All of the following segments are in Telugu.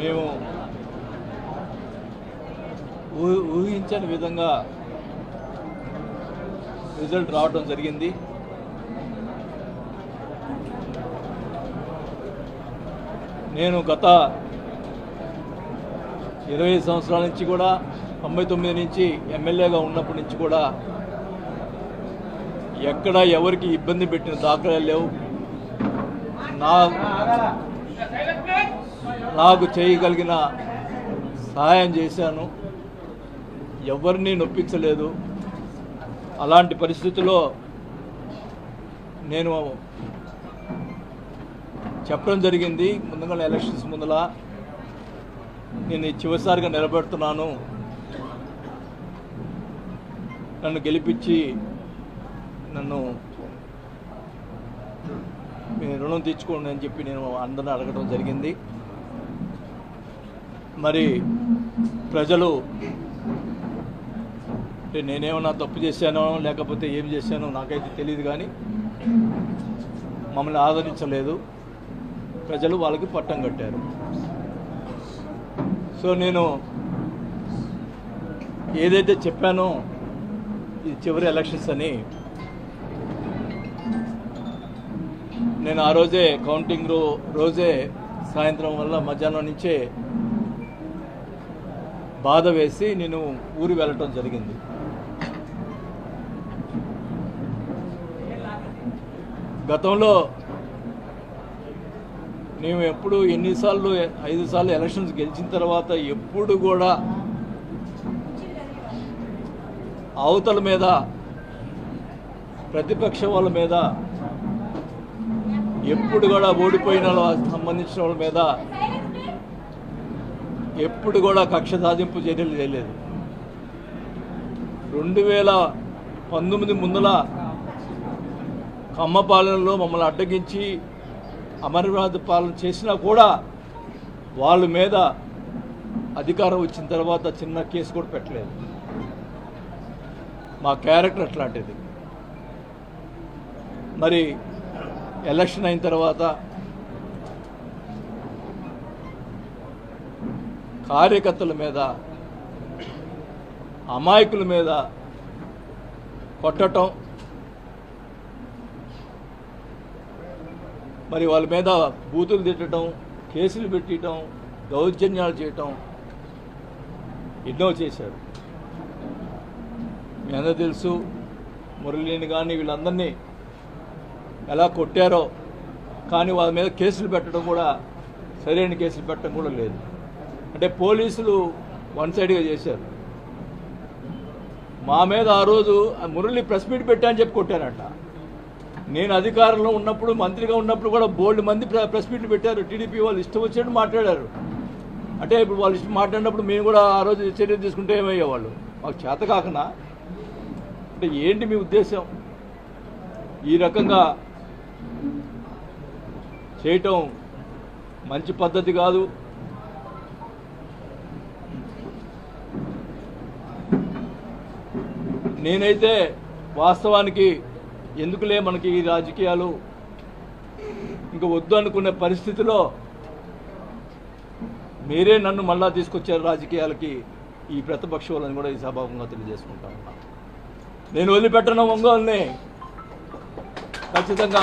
మేము ఊహించని విధంగా రిజల్ట్ రావడం జరిగింది. నేను గత ఇరవై సంవత్సరాల నుంచి కూడా తొంభై తొమ్మిది నుంచి ఎమ్మెల్యేగా ఉన్నప్పటి నుంచి కూడా ఎక్కడ ఎవరికి ఇబ్బంది పెట్టిన దాఖలాలు లేవు. నా నాకు చేయగలిగిన సహాయం చేశాను. ఎవరిని నొప్పించలేదు. అలాంటి పరిస్థితుల్లో నేను చెప్పడం జరిగింది. ముందుగా ఎలక్షన్స్ ముందల నేను చివరిసారిగా నిలబెడుతున్నాను. నన్ను గెలిపించి నన్ను మీ రుణం తీర్చుకోండి అని చెప్పి నేను అందరిని అడగడం జరిగింది. మరి ప్రజలు అంటే నేనేమన్నా తప్పు చేశానో లేకపోతే ఏం చేశానో నాకైతే తెలియదు కానీ మమ్మల్ని ఆదరించలేదు. ప్రజలు వాళ్ళకి పట్టం కట్టారు. సో నేను ఏదైతే చెప్పానో ఇది చివరి ఎలక్షన్స్ అని నేను ఆ రోజే కౌంటింగ్ రో రోజే సాయంత్రం వల్ల మధ్యాహ్నం నుంచే బాధ వేసి నేను ఊరు వెళ్ళటం జరిగింది. గతంలో మేము ఎప్పుడు ఎన్నిసార్లు ఐదు సార్లు ఎలక్షన్స్ గెలిచిన తర్వాత ఎప్పుడు కూడా అవతల మీద ప్రతిపక్ష వాళ్ళ మీద ఎప్పుడు కూడా ఓడిపోయిన వాళ్ళకి సంబంధించిన వాళ్ళ మీద ఎప్పుడు కూడా కక్ష సాధింపు చర్యలు చేయలేదు. రెండు వేల పంతొమ్మిది ముందుల కమ్మపాలనలో మమ్మల్ని అడ్డగించి అమరవాద పాలన చేసినా కూడా వాళ్ళ మీద అధికారం వచ్చిన తర్వాత చిన్న కేసు కూడా పెట్టలేదు. మా క్యారెక్టర్ అట్లాంటిది. మరి ఎలక్షన్ అయిన తర్వాత కార్యకర్తల మీద అమాయకుల మీద కొట్టటం మరి వాళ్ళ మీద బూతులు తిట్టడం కేసులు పెట్టడం దౌర్జన్యాలు చేయటం ఎన్నో చేశారు. మీ అందరూ తెలుసు మురళిని కానీ వీళ్ళందరినీ ఎలా కొట్టారో కానీ వాళ్ళ మీద కేసులు పెట్టడం కూడా సరైన కేసులు పెట్టడం కూడా లేదు. అంటే పోలీసులు వన్ సైడ్గా చేశారు. మా మీద ఆ రోజు ఆ మురళి ప్రెస్ మీట్ పెట్టా అని చెప్పి కొట్టారట. నేను అధికారంలో ఉన్నప్పుడు మంత్రిగా ఉన్నప్పుడు కూడా బోల్డ్ మంది ప్ర- ప్రెస్ మీట్లు పెట్టారు. టీడీపీ వాళ్ళు ఇష్టం వచ్చినట్టు మాట్లాడారు. అంటే ఇప్పుడు వాళ్ళు ఇష్టం మాట్లాడినప్పుడు మేము కూడా ఆ రోజు చర్య తీసుకుంటే ఏమయ్యేవాళ్ళు? మాకు చేత కాకనా? అంటే ఏంటి మీ ఉద్దేశం? ఈ రకంగా చేయటం మంచి పద్ధతి కాదు. నేనైతే వాస్తవానికి ఎందుకులే మనకి ఈ రాజకీయాలు? ఇంక వద్దు అనుకునే పరిస్థితిలో మీరే నన్ను మళ్ళా తీసుకొచ్చారు రాజకీయాలకి ఈ ప్రతిపక్ష వాళ్ళని కూడా ఈ సభాముఖంగా తెలియజేసుకుంటా ఉన్నా. నేను వదిలిపెట్టను ఒంగోలుని. ఖచ్చితంగా.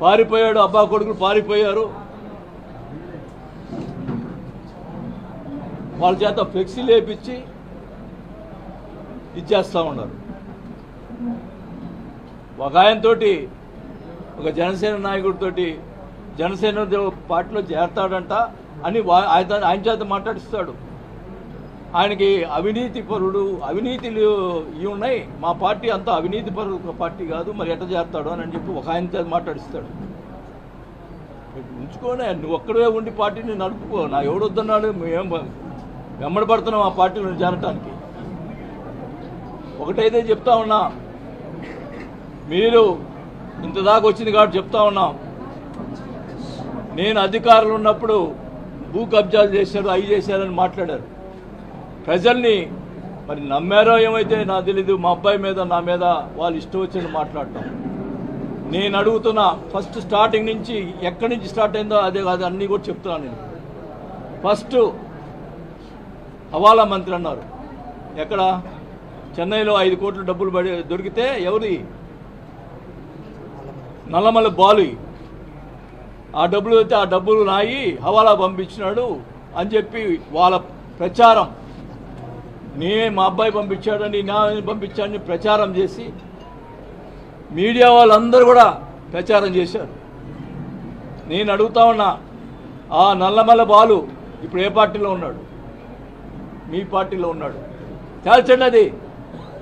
పారిపోయాడు అబ్బా కొడుకులు పారిపోయారు. వాళ్ళ చేత ఫ్లెక్సీలు లేపించి ఇచ్చేస్తూ ఉన్నారు. ఒక ఆయనతో ఒక జనసేన నాయకుడితో జనసేన పార్టీలో చేరతాడంట అని ఆయన ఆయన చేత మాట్లాడిస్తాడు. ఆయనకి అవినీతి పరుడు అవినీతిలు ఇవి ఉన్నాయి. మా పార్టీ అంతా అవినీతి పరుడు పార్టీ కాదు మరి ఎట్ట చేస్తాడు అని చెప్పి ఒక ఆయనతో మాట్లాడిస్తాడు. ఉంచుకోనే నువ్వు ఒక్కడే ఉండి పార్టీని నడుపుకో. నా ఎవడొద్దన్నాడు? మేము వెంబడి పడుతున్నాం ఆ పార్టీలో చేరటానికి. ఒకటైతే చెప్తా ఉన్నా మీరు ఇంత దాకా వచ్చింది కాబట్టి చెప్తా ఉన్నాం నేను అధికారులు ఉన్నప్పుడు భూ కబ్జాలు చేశారు అవి చేశారని మాట్లాడారు. ప్రజల్ని మరి నమ్మారో ఏమైతే నాకు తెలీదు మా అబ్బాయి మీద నా మీద వాళ్ళు ఇష్టం వచ్చినట్టు మాట్లాడటం. నేను అడుగుతున్న ఫస్ట్ స్టార్టింగ్ నుంచి ఎక్కడి నుంచి స్టార్ట్ అయిందో అదే కాదు అన్నీ కూడా చెప్తున్నాను నేను. ఫస్ట్ హవాలా మంత్రి అన్నారు. ఎక్కడ? చెన్నైలో ఐదు కోట్లు డబ్బులు పడి దొరికితే ఎవరి? నల్లమల బాలు ఆ డబ్బులు అయితే ఆ డబ్బులు నాయి హవాలా పంపించినాడు అని చెప్పి వాళ్ళ ప్రచారం. నే మా అబ్బాయి పంపించాడని నా పంపించాడని ప్రచారం చేసి మీడియా వాళ్ళందరూ కూడా ప్రచారం చేశారు. నేను అడుగుతా ఉన్నా ఆ నల్లమల్ల బాలు ఇప్పుడు ఏ పార్టీలో ఉన్నాడు? మీ పార్టీలో ఉన్నాడు. తేల్చండి అది.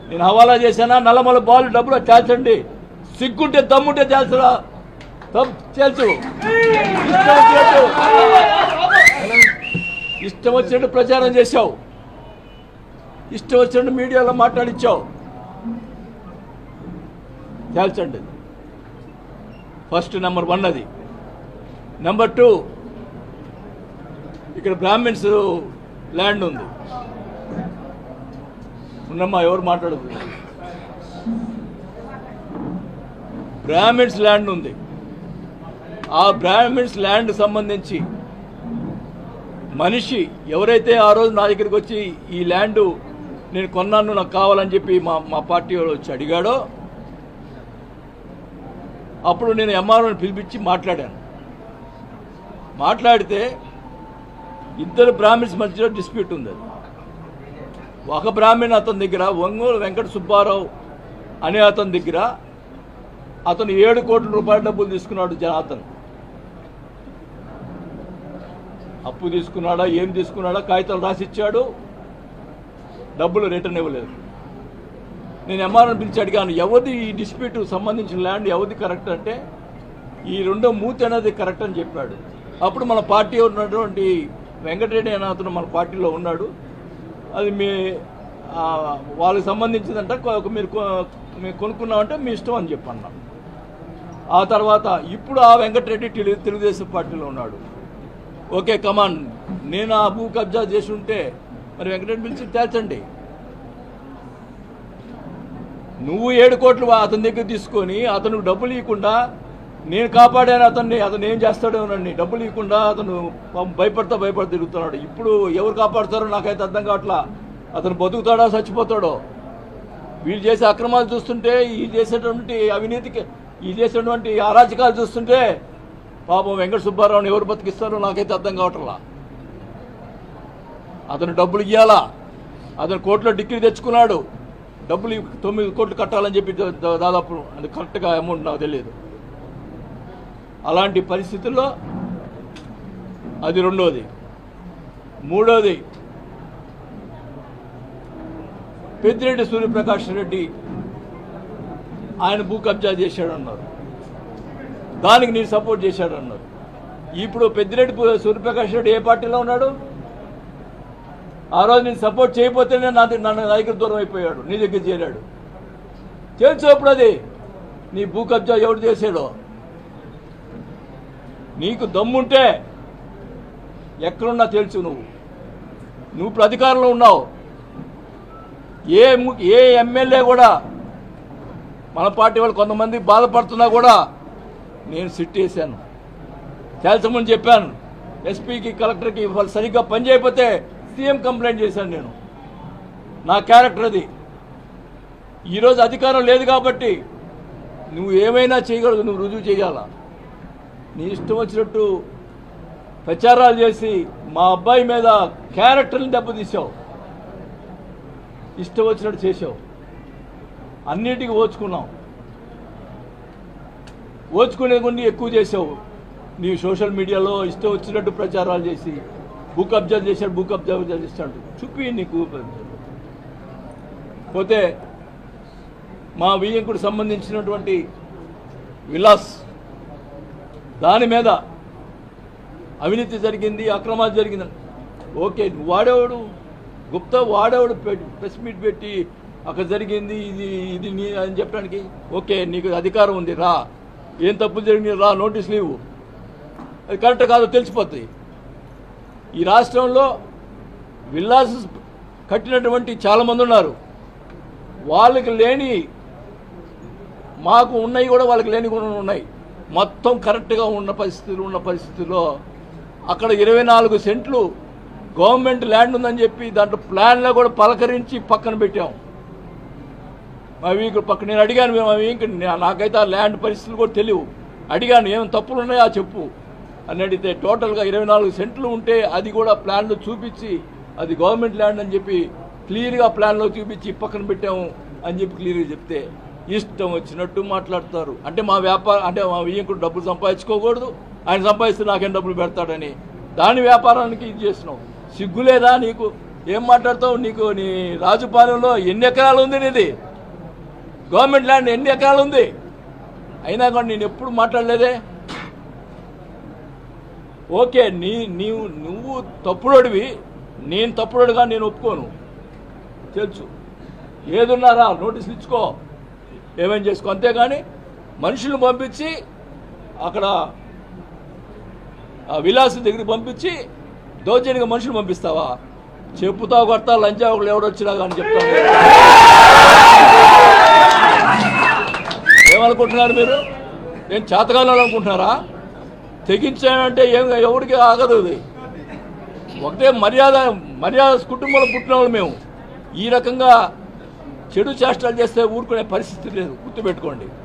నేను హవాలా చేశానా? నల్లమల్ల బాలు డబ్బులు తేల్చండి సిగ్గుంటే దమ్ముంటే తేల్చరా తేల్చు ఇష్టం వచ్చినట్టు ప్రచారం చేశావు. ఇష్టం వచ్చినట్టు మీడియాలో మాట్లాడిచ్చావు. తేల్చండి. ఫస్ట్ నెంబర్ వన్ అది. నెంబర్ టూ ఇక్కడ బ్రాహ్మిన్స్ ల్యాండ్ ఉంది. ఉన్నమ్మా ఎవరు మాట్లాడదు. బ్రాహ్మిన్స్ ల్యాండ్ ఉంది. ఆ బ్రాహ్మిన్స్ ల్యాండ్ సంబంధించి మనిషి ఎవరైతే ఆ రోజు నా దగ్గరికి వచ్చి ఈ ల్యాండ్ నేను కొన్నాను నాకు కావాలని చెప్పి మా మా పార్టీ వాడు వచ్చి అడిగాడో అప్పుడు నేను ఎంఆర్ఓని పిలిపించి మాట్లాడాను. మాట్లాడితే ఇద్దరు బ్రాహ్మిన్స్ మధ్యలో డిస్ప్యూట్ ఉంది అది. ఒక బ్రాహ్మణ్ అతని దగ్గర ఒంగోలు వెంకట సుబ్బారావు అనే అతని దగ్గర అతను ఏడు కోట్ల రూపాయల డబ్బులు తీసుకున్నాడు జన అతను. అప్పు తీసుకున్నాడా ఏం తీసుకున్నాడా కాగితాలు రాసిచ్చాడు డబ్బులు రిటర్న్ ఇవ్వలేదు. నేను ఎంఆర్ఓని పిలిచి అడిగాను ఎవరిది ఈ డిస్ప్యూట్ సంబంధించిన ల్యాండ్ ఎవరిది కరెక్ట్ అంటే ఈ రెండో మూతి అనేది కరెక్ట్ అని చెప్పాడు. అప్పుడు మన పార్టీ ఉన్నటువంటి వెంకటరెడ్డి అనే అతను మన పార్టీలో ఉన్నాడు. అది మీ వాళ్ళకి సంబంధించిందంట మీరు కొ- మీరు కొనుక్కున్నామంటే మీ ఇష్టం అని చెప్పి ఆ తర్వాత ఇప్పుడు ఆ వెంకటరెడ్డి తెలు తెలుగుదేశం పార్టీలో ఉన్నాడు. ఓకే కమాన్ నేను ఆ భూ కబ్జా చేసి ఉంటే మరి వెంకటరెడ్డి పిలిచి తేల్చండి. నువ్వు ఏడు కోట్లు అతని దగ్గర తీసుకొని అతను డబ్బులు ఇవ్వకుండా నేను కాపాడాను అతన్ని అతను ఏం చేస్తాడోనండి డబ్బులు ఇవ్వకుండా అతను భయపడతా భయపడతా తిరుగుతున్నాడు. ఇప్పుడు ఎవరు కాపాడుతారో నాకైతే అర్థం కావట్లా. అతను బతుకుతాడో చచ్చిపోతాడో? వీళ్ళు చేసే అక్రమాలు చూస్తుంటే ఈ చేసేటువంటి అవినీతికి ఈ చేసేటువంటి అరాచకాలు చూస్తుంటే పాపం వెంకట సుబ్బారావుని ఎవరు బతికిస్తారో నాకైతే అర్థం కావట్లా. అతను డబ్బులు ఇవ్వాలా అతను కోర్టులో డిగ్రీ తెచ్చుకున్నాడు. డబ్బులు తొమ్మిది కోట్లు కట్టాలని చెప్పి దాదాపు అది కరెక్ట్గా అమౌంట్ నాకు తెలియదు. అలాంటి పరిస్థితుల్లో అది రెండోది. మూడోది పెద్దిరెడ్డి సూర్యప్రకాష్ రెడ్డి ఆయన భూ కబ్జా చేశాడన్నారు. దానికి నేను సపోర్ట్ చేశాడన్నారు. ఇప్పుడు పెద్దిరెడ్డి సూర్యప్రకాష్ రెడ్డి ఏ పార్టీలో ఉన్నాడు? ఆ రోజు నేను సపోర్ట్ చేయకపోతేనే నా నన్ను నా దగ్గర దూరం అయిపోయాడు నీ దగ్గర చేరాడు. తెలుసు అది? నీ భూ కబ్జా ఎవడు చేశాడో? నీకు దమ్ముంటే ఎక్కడున్నా తెలుసు నువ్వు. నువ్వు ఇప్పుడు అధికారంలో ఉన్నావు. ఏ ఏ ఎమ్మెల్యే కూడా మన పార్టీ వాళ్ళు కొంతమంది బాధపడుతున్నా కూడా నేను సిట్ చేశాను తేల్చమని చెప్పాను ఎస్పీకి కలెక్టర్కి వాళ్ళు సరిగ్గా పని చేయకపోతే సీఎం కంప్లైంట్ చేశాను నేను. నా క్యారెక్టర్ అది. ఈరోజు అధికారం లేదు కాబట్టి నువ్వు ఏమైనా చేయగలదు నువ్వు రుజువు చేయాలా? నీ ఇష్టం వచ్చినట్టు ప్రచారాలు చేసి మా అబ్బాయి మీద క్యారెక్టర్ని దెబ్బతీసావు. ఇష్టం వచ్చినట్టు చేసావు అన్నిటికీ ఓచుకున్నావు. ఓచుకునే కొన్ని ఎక్కువ చేసావు నీ సోషల్ మీడియాలో ఇష్టం వచ్చినట్టు ప్రచారాలు చేసి భూ కబ్జా చేశాడు భూ కబ్జా చేస్తాడు. చూపి నీకు. పోతే మా వియ్యంకుడు సంబంధించినటువంటి విలాస్ దాని మీద అవినీతి జరిగింది అక్రమాలు జరిగింది. ఓకే వాడేవాడు? గుప్తా వాడేవాడు ప్రెస్ మీట్ పెట్టి అక్కడ జరిగింది ఇది ఇది నీ అని చెప్పడానికి? ఓకే నీకు అధికారం ఉంది రా. ఏం తప్పులు జరిగింది రా నోటీస్ లేవు అది కరెక్ట్ కాదో తెలిసిపోతుంది ఈ రాష్ట్రంలో విల్లాస్ కట్టినటువంటి చాలామంది ఉన్నారు. వాళ్ళకి లేని మాకు ఉన్నాయి కూడా వాళ్ళకి లేని కూడా ఉన్నాయి. మొత్తం కరెక్ట్గా ఉన్న పరిస్థితులు ఉన్న పరిస్థితుల్లో అక్కడ ఇరవై నాలుగు సెంట్లు గవర్నమెంట్ ల్యాండ్ ఉందని చెప్పి దాంట్లో ప్లాన్లో కూడా పలకరించి పక్కన పెట్టాం. మా వీకు పక్క నేను అడిగాను మేము మా నాకైతే ఆ ల్యాండ్ పరిస్థితులు కూడా తెలియవు. అడిగాను ఏం తప్పులు ఉన్నాయా చెప్పు. అని అడిగితే టోటల్గా ఇరవై నాలుగు సెంట్లు ఉంటే అది కూడా ప్లాన్లో చూపించి అది గవర్నమెంట్ ల్యాండ్ అని చెప్పి క్లియర్గా ప్లాన్లో చూపించి పక్కన పెట్టాము అని చెప్పి క్లియర్గా చెప్తే ఇష్టం వచ్చినట్టు మాట్లాడతారు. అంటే మా వ్యాపారం అంటే మా వియ్యంకుడు డబ్బులు సంపాదించుకోకూడదు ఆయన సంపాదిస్తే నాకేం డబ్బులు పెడతాడని. దాని వ్యాపారానికి ఇది చేసినావు సిగ్గులేదా నీకు? ఏం మాట్లాడతావు నీకు? నీ రాజుపాలెంలో ఎన్ని ఎకరాలు ఉంది నీది? గవర్నమెంట్ ల్యాండ్ ఎన్ని ఎకరాలు ఉంది? అయినా కూడా నేను ఎప్పుడు మాట్లాడలేదే? ఓకే నీ నీవు నువ్వు తప్పుడోడివి నేను తప్పుడోడుగా నేను ఒప్పుకోను. తెలుసు. ఏదున్నారా నోటీసులు ఇచ్చుకో. ఏమేం చేసుకో. అంతేగాని మనుషులు పంపించి అక్కడ ఆ దగ్గరికి పంపించి దౌర్జన్యంగా మనుషులు పంపిస్తావా? చెప్పుతా కొడతా లంచా ఒకళ్ళు ఎవడొచ్చినా కానీ చెప్తాను ఏమనుకుంటున్నారు మీరు? నేను చేతకాలను తెగించామంటే తెగించానంటే ఏం ఎవరికి ఆగదు అది. ఒకటే మర్యాద మర్యాద కుటుంబంలో పుట్టిన వాళ్ళు మేము. ఈ రకంగా చెడు చేష్టలు చేస్తే ఊరుకునే పరిస్థితి లేదు. గుర్తుపెట్టుకోండి.